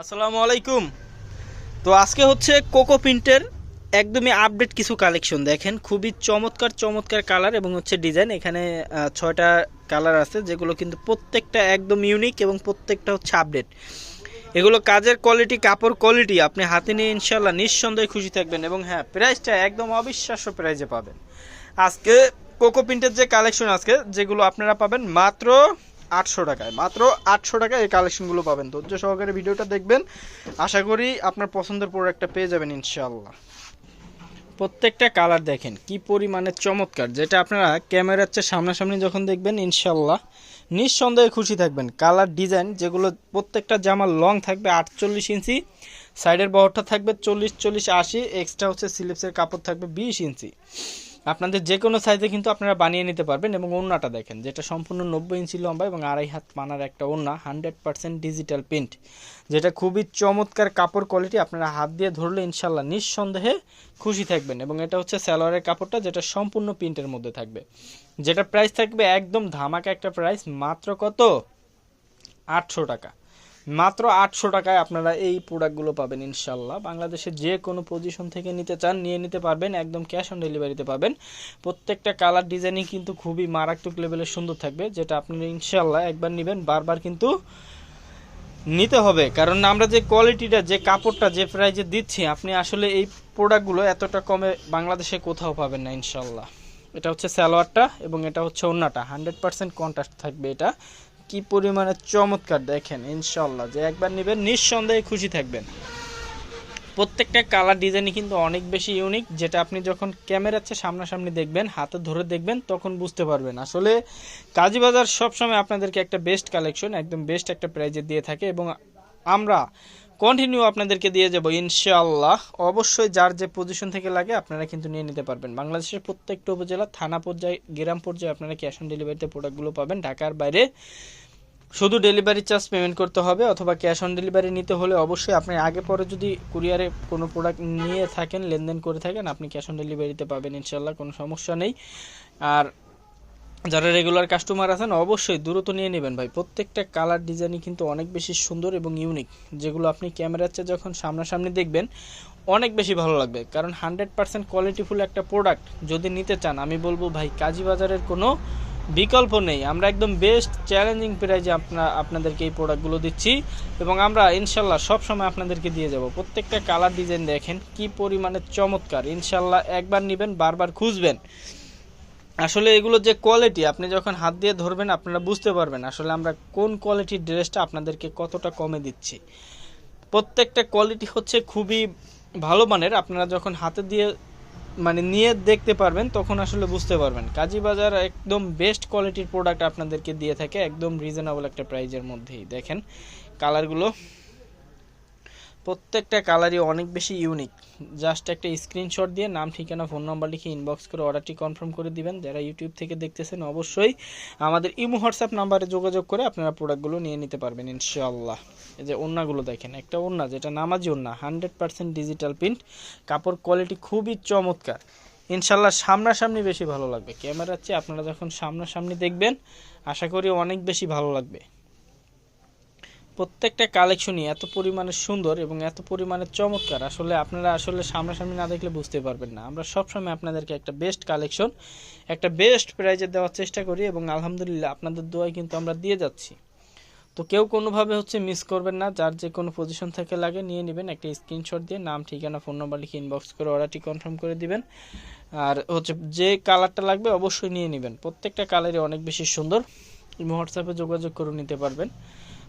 আসসালামু আলাইকুম। তো আজকে হচ্ছে কোকো প্রিন্টের একদমই আপডেট কিছু কালেকশন দেখেন। খুবই চমৎকার চমৎকার কালার এবং হচ্ছে ডিজাইন এখানে ছয়টা কালার আছে, যেগুলো কিন্তু প্রত্যেকটা একদম ইউনিক এবং প্রত্যেকটা হচ্ছে আপডেট এগুলো কাজের কোয়ালিটি কাপড় কোয়ালিটি আপনি হাতে নিয়ে ইনশাল্লাহ নিঃসন্দেহে খুশি থাকবেন এবং হ্যাঁ প্রাইসটা একদম অবিশ্বাস্য প্রাইজে পাবেন। আজকে কোকো প্রিন্টের যে কালেকশন আজকে যেগুলো আপনারা পাবেন মাত্র আটশো টাকায়। মাত্র আটশো টাকায় এই কালেকশনগুলো পাবেন। ধৈর্য সহকারে ভিডিওটা দেখবেন। আশা করি আপনার পছন্দের প্রোডাক্টটা পেয়ে যাবেন ইনশাল্লাহ প্রত্যেকটা কালার দেখেন, কি পরিমাণে চমৎকার। যেটা আপনারা ক্যামেরার চেয়ে সামনাসামনি যখন দেখবেন ইনশাল্লাহ নিঃসন্দেহে খুশি থাকবেন। কালার ডিজাইন যেগুলো প্রত্যেকটা জামার লং থাকবে আটচল্লিশ ইঞ্চি সাইডের বহরটা থাকবে চল্লিশ চল্লিশ, আশি এক্সট্রা হচ্ছে স্লিপসের কাপড় থাকবে বিশ ইঞ্চি। আপনাদের যে কোনো সাইজে কিন্তু আপনারা বানিয়ে নিতে পারবেন এবং ওড়নাটা দেখেন, যেটা সম্পূর্ণ নব্বই ইঞ্চি লম্বা এবং আড়াই হাত মানার একটা ওড়না, হান্ড্রেড পার্সেন্ট ডিজিটাল প্রিন্ট, যেটা খুবই চমৎকার কাপড় কোয়ালিটি আপনারা হাত দিয়ে ধরলে ইনশাল্লাহ নিঃসন্দেহে খুশি থাকবেন এবং এটা হচ্ছে সালোয়ারের কাপড়টা যেটা সম্পূর্ণ প্রিন্টের মধ্যে থাকবে। যেটা প্রাইস থাকবে একদম ধামাকা একটা প্রাইস মাত্র কত? আটশো টাকা। মাত্র আটশো টাকায় আপনারা এই প্রোডাক্টগুলো পাবেন ইনশাল্লাহ। বাংলাদেশের যে কোনো পজিশন থেকে নিতে চান, নিয়ে নিতে পারবেন, একদম ক্যাশ অন ডেলিভারিতে পাবেন। প্রত্যেকটা কালার ডিজাইনিং কিন্তু খুবই মারাত্মক লেভেলের সুন্দর থাকবে, যেটা আপনারা ইনশাল্লাহ একবার নেবেন, বারবার কিন্তু নিতে হবে। কারণ আমরা যে কোয়ালিটিটা যে কাপড়টা, যে প্রাইজে দিচ্ছি, আপনি আসলে এই প্রোডাক্টগুলো এতটা কমে বাংলাদেশে কোথাও পাবেন না ইনশাল্লাহ। এটা হচ্ছে সালোয়ারটা এবং এটা হচ্ছে ওন্নাটা। হান্ড্রেড পার্সেন্ট কন্ট্রাস্ট থাকবে এটা। কি পরিমাণে চমৎকার দেখেন ইনশাল্লাহ যে একবার নেবেন, নিঃসন্দেহে খুশি থাকবেন। প্রত্যেকটা কালার ডিজাইনই কিন্তু অনেক বেশি ইউনিক, যেটা আপনি যখন ক্যামেরাচ্ছে সামনাসামনি দেখবেন, হাতে ধরে দেখবেন, তখন বুঝতে পারবেন। আসলে কাজীবাজার সবসময় আপনাদেরকে একটা বেস্ট কালেকশন একদম বেস্ট একটা প্রাইজে দিয়ে থাকে এবং আমরা কন্টিনিউ আপনাদেরকে দিয়ে যাব, ইনশাআল্লাহ। অবশ্যই যার যে পজিশন থেকে লাগে আপনারা কিন্তু নিয়ে নিতে পারবেন। বাংলাদেশের প্রত্যেকটা উপজেলা, থানা পর্যায়ে, গ্রাম পর্যায়ে আপনারা ক্যাশ অন ডেলিভারিতে প্রোডাক্টগুলো পাবেন। ঢাকার বাইরে শুধু ডেলিভারি চার্জ পেমেন্ট করতে হবে অথবা ক্যাশ অন ডেলিভারি নিতে হলে অবশ্যই আপনি আগে পরে যদি কুরিয়ারে কোনো প্রোডাক্ট নিয়ে থাকেন, লেনদেন করে থাকেন, আপনি ক্যাশ অন ডেলিভারিতে পাবেন। ইনশাল্লাহ কোনো সমস্যা নেই। আর যারা রেগুলার কাস্টমার আছেন, অবশ্যই দ্রুত নিয়ে নেবেন ভাই। প্রত্যেকটা কালার ডিজাইনই কিন্তু অনেক বেশি সুন্দর এবং ইউনিক যেগুলো আপনি ক্যামেরার চেয়ে যখন সামনাসামনি দেখবেন, অনেক বেশি ভালো লাগবে। কারণ হান্ড্রেড পার্সেন্ট কোয়ালিটিফুল একটা প্রোডাক্ট যদি নিতে চান, আমি বলব ভাই কাজী বাজারের কোনো বিকল্প নেই। আমরা একদম বেস্ট চ্যালেঞ্জিং প্রাইজে আপনা, আপনাদেরকে এই প্রোডাক্টগুলো দিচ্ছি এবং আমরা ইনশাল্লাহ সব সময় আপনাদেরকে দিয়ে যাব। প্রত্যেকটা কালার ডিজাইন দেখেন, কি পরিমাণে চমৎকার। ইনশাল্লাহ একবার নেবেন, বারবার খুঁজবেন। আসলে এগুলো যে কোয়ালিটি আপনি যখন হাত দিয়ে ধরবেন, আপনারা বুঝতে পারবেন আসলে আমরা কোন কোয়ালিটির ড্রেসটা আপনাদেরকে কতটা কমে দিচ্ছি। প্রত্যেকটা কোয়ালিটি হচ্ছে খুবই ভালো মানের। আপনারা যখন হাতে দিয়ে মানে নিয়ে দেখতে পারবেন, তখন আসলে বুঝতে পারবেন। কাজী বাজার একদম বেস্ট কোয়ালিটির প্রোডাক্ট আপনাদেরকে দিয়ে থাকে, একদম রিজনেবল একটা প্রাইজের মধ্যেই। দেখেন কালারগুলো প্রত্যেকটা কালারই অনেক বেশি ইউনিক জাস্ট একটা স্ক্রিনশট দিয়ে নাম, ঠিকানা ফোন নাম্বার লিখে ইনবক্স করে অর্ডারটি কনফার্ম করে দিবেন। যারা ইউটিউব থেকে দেখতেছেন, অবশ্যই আমাদের ইমো হোয়াটসঅ্যাপ নাম্বারে যোগাযোগ করে আপনারা প্রোডাক্টগুলো নিয়ে নিতে পারবেন, ইনশাআল্লাহ। এই যে ওড়নাগুলো দেখেন, একটা ওড়না যেটা নামাজি ওড়না হান্ড্রেড পার্সেন্ট ডিজিটাল প্রিন্ট কাপড় কোয়ালিটি খুবই চমৎকার। ইনশাল্লাহ সামনাসামনি বেশি ভালো লাগবে। ক্যামেরার চেয়ে আপনারা যখন সামনাসামনি দেখবেন, আশা করি অনেক বেশি ভালো লাগবে। প্রত্যেকটা কালেকশনই এত পরিমাণে সুন্দর এবং এত পরিমাণে চমৎকার। আসলে আপনারা আসলে সামনাসামনি না দেখলে বুঝতে পারবেন না। আমরা সবসময় আপনাদেরকে একটা বেস্ট কালেকশন একটা বেস্ট প্রাইজে দেওয়ার চেষ্টা করি এবং আলহামদুলিল্লাহ আপনাদের দোয়ায় কিন্তু আমরা দিয়ে যাচ্ছি। তো কেউ কোনোভাবে হচ্ছে মিস করবেন না, যার যে কোনো পজিশন থেকে লাগে নিয়ে নেবেন, একটা স্ক্রিনশট দিয়ে নাম, ঠিকানা ফোন নাম্বার লিখে ইনবক্স করে অর্ডারটি কনফার্ম করে দিবেন। আর হচ্ছে যে কালারটা লাগবে অবশ্যই নিয়ে নেবেন। প্রত্যেকটা কালারই অনেক বেশি সুন্দর। হোয়াটসঅ্যাপে যোগাযোগ করে নিতে পারবেন।